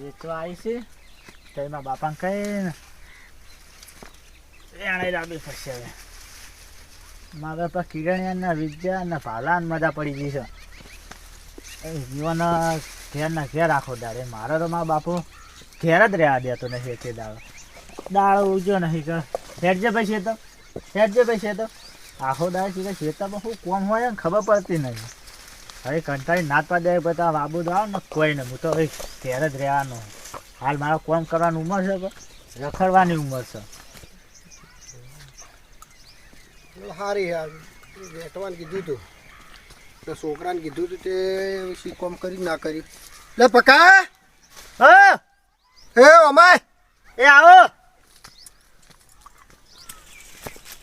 વેચવા આવી છે. તો એમાં બાપાને કહીને એણે લાવી પડશે હવે. મારા પર કિરણિયાના વિદ્યા અને ભાલાને મજા પડી ગઈ છે. એ જીવન ઘેરના ઘેર આખો દાડે. મારે તો મારા બાપુ ઘેર જ રહેવા દેતો નથી તે દાડો. દાડો ઉજો નહીં કે હેડજે ભાઈ છે તો હેડજે ભાઈ છે તો આખો દાડે છે ખેતરમાં શું કોમ હોય ખબર પડતી નહીં હવે કંટાળી નાત દે બધા બાબુ તો આવ ને કોઈ નહીં હું તો હવે ઘેર જ રહેવાનો. હાલ મારો કોમ કરવાની ઉંમર છે રખડવાની ઉંમર છે. હારી યાર વેટવાને કીધું તું. તો છોકરાને કીધું તું તે શી કોમ કરી ના કરી. લે પકા! હ? એ અમાય! એ આવો!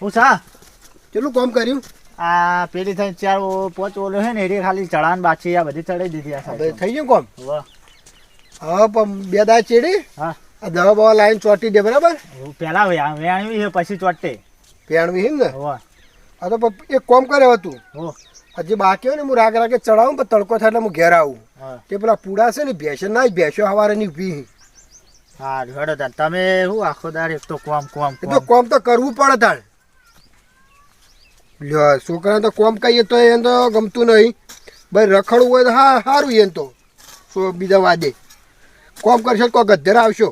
હું સા? કેટલું કોમ કર્યું? આ પેલી થઈ ચાર પાંચ ઓલો છે ને એ ખાલી ચડાન બાછી આ બધી ચડાઈ દીધી આ સાહેબ થઈ ગયું કોમ? હા પણ બે દા ચેડી? હા. આ દવા બવા લાઈન ચોટી દે બરાબર? પેલા વેણવી છે પછી ચોટે. વેણવી હિમ ને? હા તો એક કોમ કરે હતું હો હજી બાકી હોય ને હું રાગ રાગે ચડાવું પણ તડકો થાય એટલે હું ઘેર આવું. તે પેલા પૂડા છે ને ભેંસો ના ભેંસો હવારે ની ભી હા. તમે શું આખો દાડ એક તો કોમ કોમ તો કોમ. કોમ તો કરવું પડે તાણ. લ્યો છોકરાને તો કોમ કહીએ તો એને તો ગમતું નહીં. ભાઈ રખડવું હોય તો હા સારું એને તો. સો બીજા વાદે. કોમ કરશો તો ગધેર આવશો.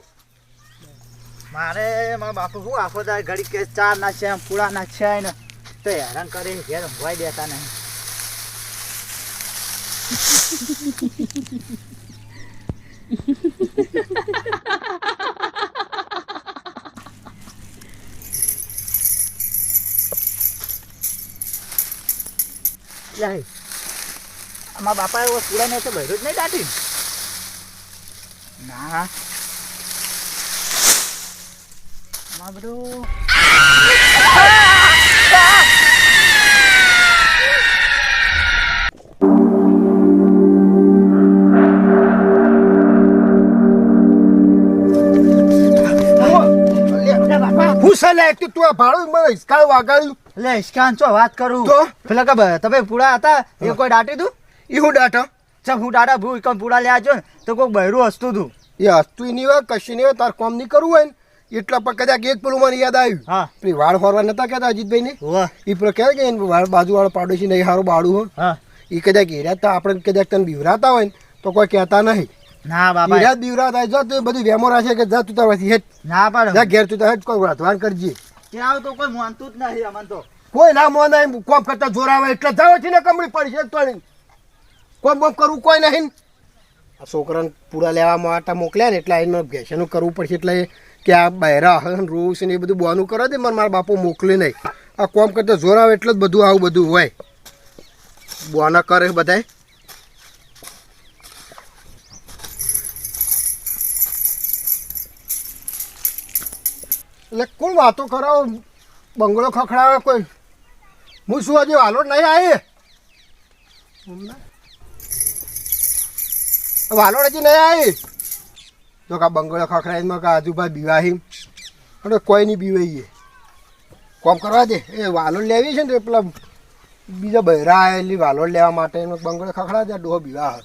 મારે મારા બાપુ શું આખો દાડ ઘડી કે ચા એમ પૂળા નાખ્યા ને તો હેરાન કરીને ઘેર ઊંઘવાઈ દેતા નહીં. લે અમારા બાપા એવો પૂળા ને તો ભર્યું જ નહીં દાટી ના. માં બધું હું સલાહ તું તું આ ભાડું મને હિસકાળ વાગાડ્યું. લે ઇસ્કાન છો વાત કરું? તો? પેલા કે તમે પૂળા હતા? એ કોઈ દાટી તું એ હું ડાટા ચમ હું દાડા ભૂ કમ પૂળા લે આજો ને? તો કોઈ બહેરું હસતું તું. એ હસતું નહીં હોય કશું નહીં હોય તાર કોમ નહીં કરવું હોય ને. એટલા પર કદાચ એક પેલું મને યાદ આવ્યું. હા. પેલી વાળ ફરવા નતા કહેતા અજીતભાઈ ને એ પેલો કહે કે બાજુ વાળો પાડોશી નહીં સારું બાળું હો. હા. એ કદાચ હેર્યા તા આપણે કદાચ તને બીવરાતા હોય ને તો કોઈ કહેતા નહીં. ના બાબા હેર્યા બીવરાતા જા તું બધું વેમો રાખે કે જા તું તારથી હેઠ. ના પાડે. ઘેર તું તાર કોઈ વાતવાન કરજે. ત્યાં તો કોઈ માનતું જ નહીં અમને તો. કોઈ ના મોને કોમ કરતા જોરાવે એટલે જાવ છે ને કમળી પડી છે તો નહીં. કોમ બોમ કરવું કોઈ નહીં. આ છોકરાને પૂરા લેવા માટે મોકલ્યા ને એટલે એને ઘેસનું કરવું પડશે એટલે કે આ બહેરા હન રૂસ ને એ બધું બોનું કરે દે મને મારા બાપુ મોકલે નહીં. આ કોમ કરતા જોરાવે એટલે જ બધું આવું બધું હોય. બોના કરે બધાય. એટલે કોણ વાતો કરો? બંગલો ખખડાવે કોઈ. હું શું હજી વાલો નહીં આવી? વાલો હજી નહીં આવી? જો કા બંગલો ખખડાવી કા આજુબાજુ બીવાહી. અને કોઈ નહીં બીવાઈએ. કોમ કરવા દે. એ વાલો લેવી છે ને તો પેલા બીજા બહેરા આવેલી વાલો લેવા માટે એનો બંગલો ખખડા દે ડોહો બીવા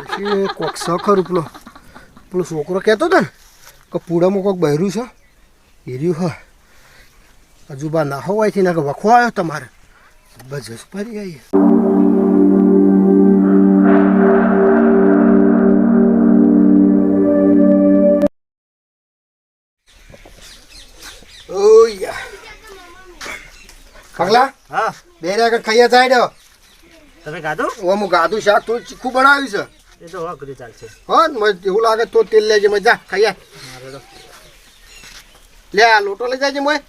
પછી કોક સ ખરું પેલો પેલો છોકરો કહેતો હતો ને કે પૂડામાં કોઈક બહેર્યું છે. હેર્યું હ. હજુ બા ના હોવાયથી ને કે વખો આવ્યો તમારે. બસ જસ પડી ગઈ ઓયા પગલા? હા. બે આગળ ખાઈ જાય દો તમે ખાધું? હું ગાધું શાક થોડું ચીખું બનાવ્યું છે. એ તો હવા કરી ચાલશે હા એવું લાગે તો તેલ લેજે મજા. ખાઈ આય. મારે તો. લે આ લોટો લઈ જાય મોય.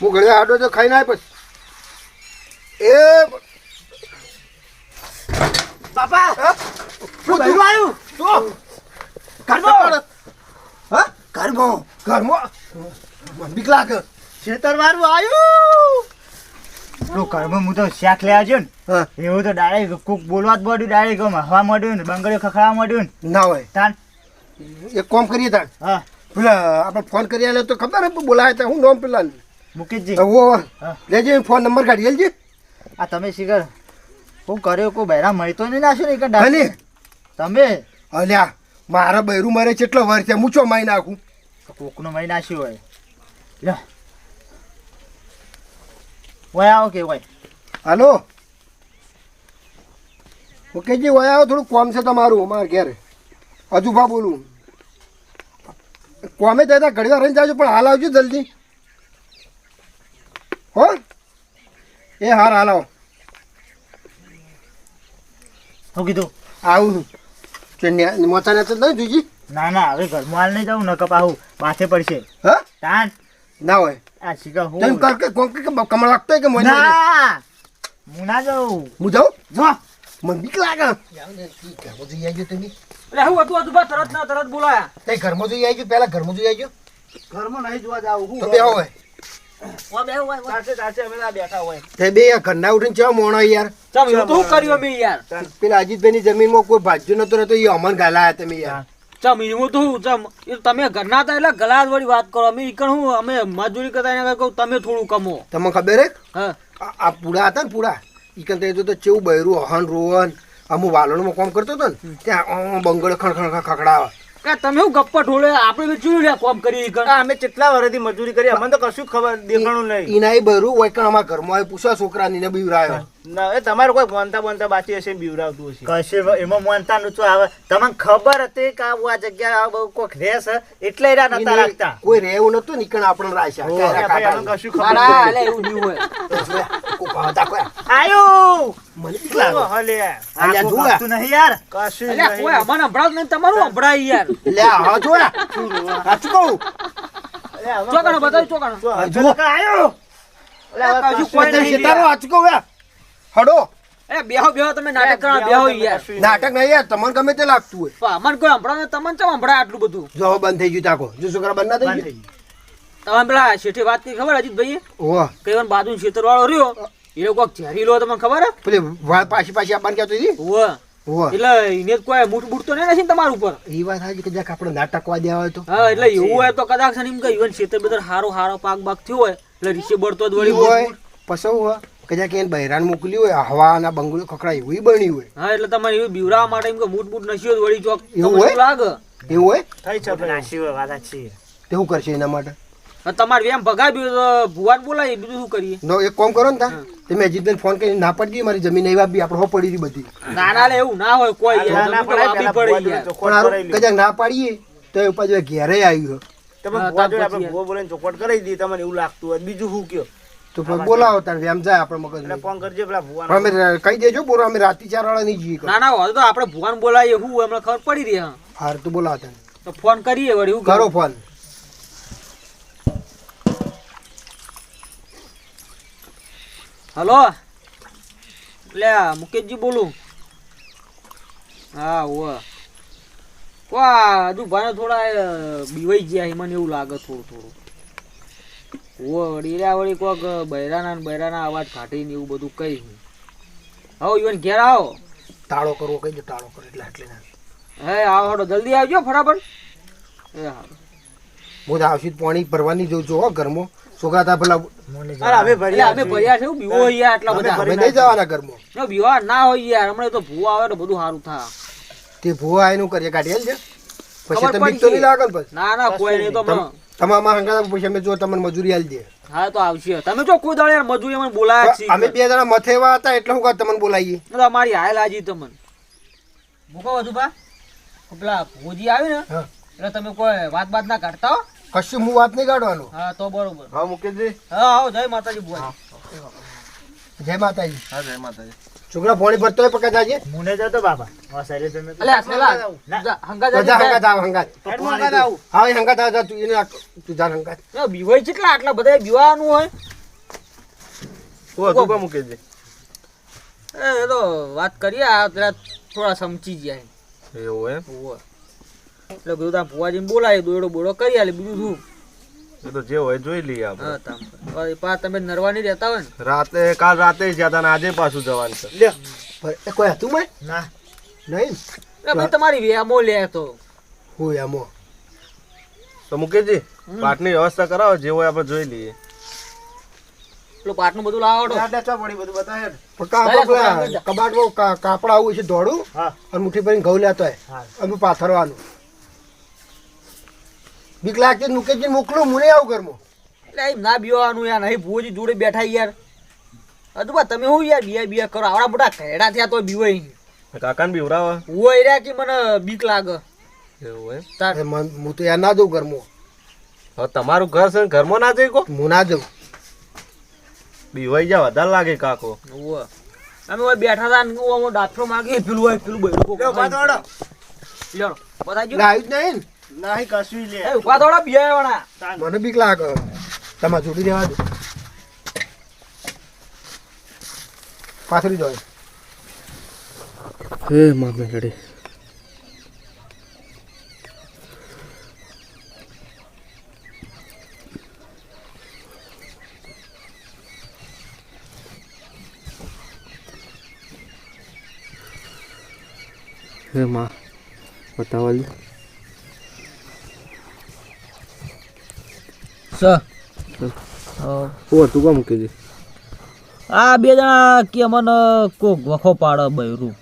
હું. ઘરે આડો તો ખાઈ ના પછી. એ બાપા? શું બહેરું આવ્યું? તો ઘરમાં? હા? ઘરમાં? ઘરમાં? બીક લાગે. ખેતર વાળું આવ્યું તો ઘરમાં હું તો શાક લે આવજો ને. એવું તો ડાયરેક્ટ કુક બોલવા જ પડ્યું ડાયરેક્ટ હવા મળ્યું ને બંગડીઓ ખખડાવા મળ્યું ને. ના હોય. તાન. એક કોમ કરીએ તાન હા. પેલા આપણે ફોન કરી આલે તો ખબર હે બોલાય તો હું નોમ પેલા મુકેશજી. ઓ હા. લેજે ફોન નંબર કાઢી લેજે આ તમે શિખર હું કર્યો કોઈ બહેરા મળતો નહીં નાખ્યો ને એક અને તમે? અલ્યા મારા બૈરું મારે કેટલો એટલો છે મૂછો માઈ નાખું? કોકનો મહી નાખ્યો હોય. લે ઓય આવો કે ઓય હાલો? ઓકેજી વયા આવો થોડું કોમ છે તમારું અમારે ઘેર. અજુભા બોલું. કોમે ત્યાં ઘડી વાર રહીને જાજો પણ હાલ આવજો જલ્દી. હો? એ હાર હાલ આવો. શું કીધું? આવું મોચા ને નહીં જોઈજી? ના ના હવે ઘરમાં હાલ નહીં જાઉં નકપ આવું માથે પડશે. હા? તાન. ના હોય. આ તેમ હું? કર કે કોણ કે કમળ લાગતો કે મને ના! હું ના જાઉં. હું જાઉં? જો. મને બીક લાગે. ઘરમાં જોઈ આવજો તમે એટલે હું હતું હતું બા તરત ના તરત બોલાયા તે ઘરમાં જોઈ આવજો પહેલા ઘરમાં જોઈ આવજો ઘરમાં નહીં જોવા જાવ તો બે હોય. ઓ બે હોય સાચે સાચે ના બેઠા હોય. તે બે આ ઘરના ઉઠીને ચેવા મોણો યાર? ચમ એવું તો શું કર્યું અમે યાર. પેલા અજીતભાઈની જમીનમાં કોઈ ભાજ્યું નતો એ અમન ગાલા તમે યાર. ચમ એવું તો ચમ એ તમે ઘરના હતા એટલે ગલાસ વાળી વાત કરો. અમે ઈકણ હું અમે મજૂરી કરતા એને કહું તમે થોડું કમો. તમને ખબર હે? હા. આ પૂડા હતા ને પૂડા? ઈકણ તે તો ચેવું બૈરું હન રોહન અમુ વાલણમાં કામ કરતો હતો ને ત્યાં અ, બંગડો ખણ ખણ ખખડાવે. કે તમે હું ગપ્પા ઢોળે આપણે બી ચૂડી લે કોમ કરી ઈકણ અમે કેટલા વર્ષથી મજૂરી કરી અમને તો કશું ખબર દેખાણું નહીં. ઈના બરું હોય કણ અમારા ઘરમાં પૂછા છોકરા ને બીવરાયો ના એ તમારે કોઈ બોનતા બોનતા બાકી હશે ને હશે. કશે એમાં માનતા નતું આવે. તમને ખબર હતી કે આ આ જગ્યા બહુ કોઈક રહેશ એટલે એરા નતા રાખતા. કોઈ રહેવું નતું ને ઈ કણ આપણે રાખ્યા. ઓહ, ક્યારે ભાઈ, કાકા અમને કશું ખબર ના, એવું નહીં હોય. કોઈ ભાવતા કોઈ. આયુ! મને બીક લાગે. હલે અલ્યા આખું જુઓ. નહીં યાર. કશું એટલે કોઈ અમને સંભળાવ નહીં તમારું સંભળાય યાર. લે હા જોયા સાચું કહું? અલે, અમે ચોકણ કશું બતાવ ચોકણ. જો, હા, અલે, કશું કશું કોઈ નહીં શેતારો સાચું યાર. હડો. એ બેહો બેહો તમે નાટક કરવા બેહો યાર. નાટક નહીં યાર તમને ગમે તે લાગતું હોય. પણ અમને કોઈ સંભળાવ તમને ચમ સંભળાય આટલું બધું? જો બંધ થઈ ગયું તાકો. જો છોકરા બંધ ના થઈ ગયું? તમે પેલા શેઠે વાત કરી ખબર અજીતભાઈ ઓહ. કઈ બાજુ ખેતર વાળો રહ્યો એ લોકો ઝેરી તમને ખબર? પેલી વાળ પાછી પાછી આપવાની કહેતો હતી? ઓહ. એટલે એને કોઈ મૂઠ બૂઠ તો નહીં નથી તમારા ઉપર? એ વાત સાચી કે જ્યાંક આપણે નાટકવા દેવા હોય તો. હા એટલે એવું હોય તો કદાચ એમ કે ઈવન ખેતર બધા હારો હારો પાક બાક થયો હોય એટલે રીસે બળતો જ વળી હોય પછી હોય. કે જ્યાં એને બહેરાન મોકલ્યું હોય હવા અને બંગલો ખખડા એવું ય બન્યું હોય. હા એટલે તમારે એવું બીવરાવા માટે એમ કે મૂટ મૂટ નસ્યો જ વળી ચોક. એવું હોય? લાગે? એવું હોય? થઈ છે. નાસી હોય વાત સાચી. તેવું કરશે એના માટે. તમારે વેમ ભગાવ્યું તો ભુવાન બોલાય બીજું શું કરીએ? નો એક કામ કરો ને તા તમે અજીતને ફોન કરીને ના પડી મારી જમીન એવા બી આપણે હો પડી હતી બધી. ના ના લે એવું ના હોય કોઈ ના, પડી પણ કદાચ ના પાડીએ તો એ પાછું ઘેરે આવ્યું તમે ભુવા જોડે આપણે ભુવા બોલાવીને ચોખવટ કરાવી દીધી તમને એવું લાગતું હોય બીજું શું કયો? તો બોલાવો તાર વ્યામ જાય આપણે મગજ એટલે ફોન કરજે પેલા ભુવાન. અમે કહી દેજો બોલો અમે રાતી ચાર વાળા નહીં જઈએ ના ના હોય તો આપણે ભુવાન બોલાવીએ હું એમને ખબર પડી રહી હા. હાર તો બોલાવો તને. તો ફોન કરીએ વળી હું કરો ફોન હલો? લે મુકેશજી બોલું. હા ઓ વા હજુ ભાઈ થોડા બીવાઈ ગયા મને એવું લાગે થોડું થોડું. ઓ વળી કોક બૈરાના ને બૈરાના અવાજ કાઢીને એવું બધું કઈ હવે ઈવન ઘેર આવો. તાળો કરવો કહી દો તાળો કરો એટલે આટલે ના હે આવો હડો જલ્દી આવજો ફટાફટ. એ હા. હું તો પાણી ભરવાની જોઉં છું હો ઘરમાં. છોકરા તા પેલા અરે અમે ભર્યા અમે ભર્યા છે બીવો યાર આટલા બધા અમે નહીં જવાના ઘરમાં. બીવા ના હોય યાર હમણાં તો ભૂવા આવે તો બધું સારું થાય તે ભૂવા એનું કરીએ કાઢી છે પછી તમે બીક તો નહીં લાગે ના ના કોઈ નહીં. તો તમારા હંગાતા પૈસા અમે જો તમને મજૂરી આલી દે હા તો આવશે. તમે જો કોઈ દાડે મજૂરી મને બોલાયા છે. અમે બે જણા મથેવા હતા એટલે હું કાં તમને બોલાવીએ. તો અમારી હાલ આજી તમને. મૂકો વધુ બા. પેલા ભોજી આવી ને એટલે તમે કોઈ વાત બાત ના કાઢતા હો. કશું હું વાત નહીં કાઢવાનું. હા તો બરોબર. હા મુકેશજી. હા આવો જય માતાજી બોલ જય માતાજી. હા જય માતાજી. છોકરા ફોણી ભરતો હોય પકા જાજે મુને જતો બાપા. તમે અલે હંગા જા જાજી હંગાત આવ હંગાત. હેડમાં કાંઈ આવું. હા હંગા જાવ જા તું એને તું જા હંગાત. જાય. બીવાય કેટલા આટલા બધા બીવાનું હોય? કો મુકેશજી એ એ તો વાત કરીએ આ પેલા થોડા સમજી જાય એવું એમ. એટલે બધું ત્યાં ભુવાજીને બોલાય દોડો બોડો કરી આલે બીજું શું? એ તો જે હોય જોઈ લઈએ આપણે. હા તામ. પર. પા તમે નરવા રહેતા હોય ને? રાતે કાલ રાતે જ હતા ને આજે પાછું જવાનું છે. લે કોઈ હતું મેં ના. નહીં? ભાઈ તમારી વેમો લે તો. હું એમો તો મુકેશજી પાટની વ્યવસ્થા કરાવો જે હોય આપણે જોઈ લઈએ. પેલું પાટનું બધું લાવો. પડી બધું બતાવે કબાટમાં કાપડ આવું છે દોડું હા. અને મુઠ્ઠી ભરીને ઘઉં લેતો હોય અમે પાથરવાનું. બીક લાગતી મુકેશજી મોકલું હું નહીં આવું ઘરમાં એટલે એમ ના બીવાનું યાર નહીં ભુવોજી જોડે બેઠા યાર. હજુ બા તમે હું યાર બીયા બીયા કરો? આવડા મોટા ઘેડા થયા તો બીવાય. કાકાને બીવરાવા હું એ રહ્યા કે મને બીક લાગે. એવું એમ? તાર મન- હું તો યાર ના જઉં ઘરમાં. હવે તમારું ઘર છે ને ઘરમાં ના જઈ કો? હું ના જઉં. બીવાઈ જા વધારે લાગે કાકો. અમે બેઠા હતા ને હું આમાં ડાફરો પેલું હોય પેલું બૈરું કોક લ્યો, થો, લ્યો, બતાવજો. આવ્યું જ નહીં ને. નહીં કશું લે. એ ઊભા થોડા બિયાવાના. મને બીક લાગે. તમારે જોડી દેવા દો. પાથરી જોય. હે મામે લડી હે માં બતાવવા દે સ હા. ઓ તું કા મૂકી આ બે જણા કે મને કોક વખો પાડે બૈરું.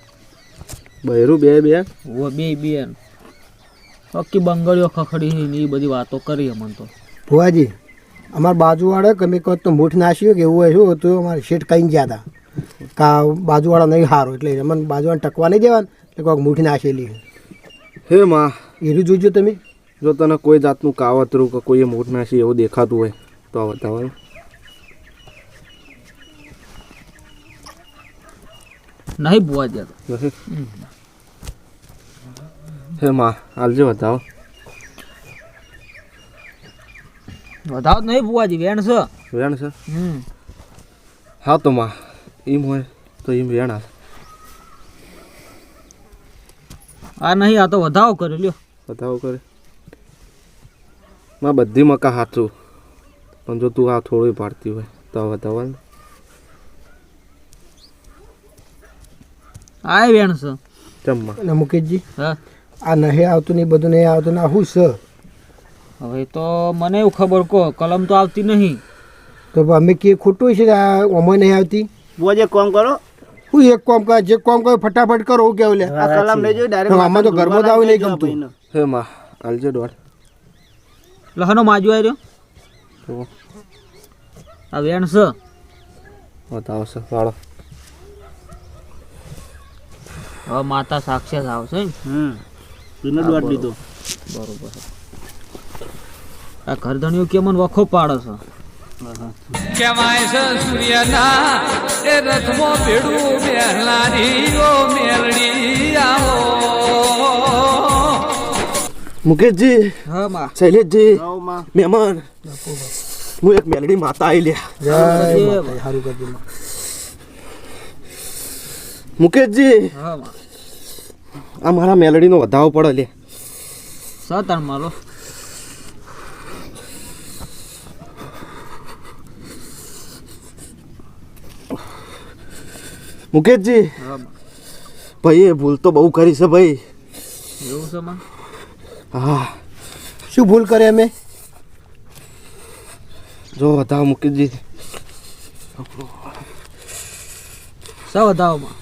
બૈરું બે બે? ઓ બે બે. પક્કી બંગડીઓ ખખડી ને એ બધી વાતો કરી અમને તો. ભુવાજી અમારા બાજુવાળા કમી કહો તો મૂઠ નાશ્યું કે એવું હોય શું? તો અમારે શેઠ કઈ ગયા હતા કા બાજુવાળા નહીં સારું એટલે અમને બાજુવાળા ટકવા નહીં દેવાનું એટલે કોઈક મૂઠ નાસેલી હે માં. એનું જોજો તમે. જો તને કોઈ જાતનું કાવતરું કે કોઈએ મોટ નાશી એવું દેખાતું હોય તો આ બતાવવાનું નહીં બુવા જતો નથી? હે માં હાલજો બતાવો વધાવ નહીં બુવાજી વેણ છે. વેણ છે? હા તો માં એમ હોય તો એમ વેણ હશે આ નહીં આ તો વધાવ કર્યો લ્યો. વધાવ કરે. માં બધી મકા સાચું પણ જો તું આ થોડું પાડતી હોય તો આ બતાવવાનું આ વેણ છે. ચમમાં અને મુકેશજી હા. આ નહીં આવતું નહીં બધું નહીં આવતું ને શું છે? હવે તો મને એવું ખબર કહો કલમ તો આવતી નહીં. તો અમે કે ખોટું છે આ ઓમાં નહીં આવતી? બોજે કોમ કરો. હું એક કોમ કર જે કોમ કરે ફટાફટ કરો હું કેવું લે? આ કલમ લઈ જોઈ હવે આમાં તો ઘરમાં જ આવું નહીં ગમતું. હે માં હાલજે દોડ. લહનો માજુ આવ્યો આ વેણ છે. બતાવો છે વાળો. હવે માતા સાક્ષાત આવશે હમ. પીનો દોડ લીધો. બરોબર. આ ઘરધણીઓ કે મને વખો પાડે છે. કેવાય છે સૂર્યના એ રથમો ભેડું ઓ મેલડી મુકેશજી હા માં. શૈલેષજી મહેમાન. હું એક મેલડી માતા આવી લ્યા. મુકેશજી આ મારા મેલડીનો વધાવો પડે લે. સતણ મારો. મુકેશજી હા ભાઈ એ ભૂલ તો બહુ કરી છે ભાઈ. એવું છે માં? હા શું ભૂલ કરે અમે? જો વધાવો મુકેશજી દીધી. વધાવો માં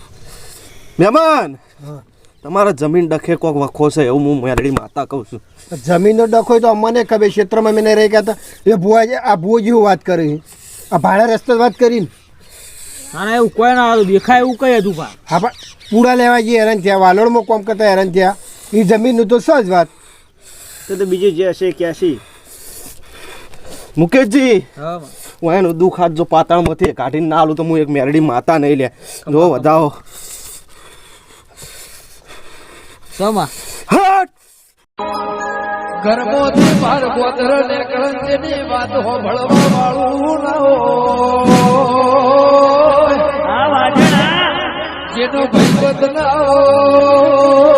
મહેમાન! હા. તમારા જમીન ડખે કોક વખો છે એવું હું મેરડી માતા કહું છું. જમીનનો ડખો હોય તો અમને ખબર ક્ષેત્રમાં મેં નહીં રહી ગયા હતા એ ભુવાજી આ ભુવાજી હું વાત કરી. આ ભાડા રસ્તે જ વાત કરીને ના. એવું કોઈ ના આવ્યું દેખાય એવું કઈ હતું હા પણ પૂડા લેવા જઈએ હેરાન થયા. વાલોડમાં કોમ કરતા હેરાન થયા. એ જમીનનું તો સહજ વાત. તો તો બીજું જે હશે ક્યાંસી મુકેશજી! હા હું એનું દુઃખ હાથ જો પાતાળમાંથી કાઢીને ના આલું તો હું એક મેરડી માતા નહીં લે. જો વધાવો. સમા હટ! ગરમોથી બાર ગોત્ર ને કળંજની વાત હોભળવા વાળું ના હોય જેનો ના હોય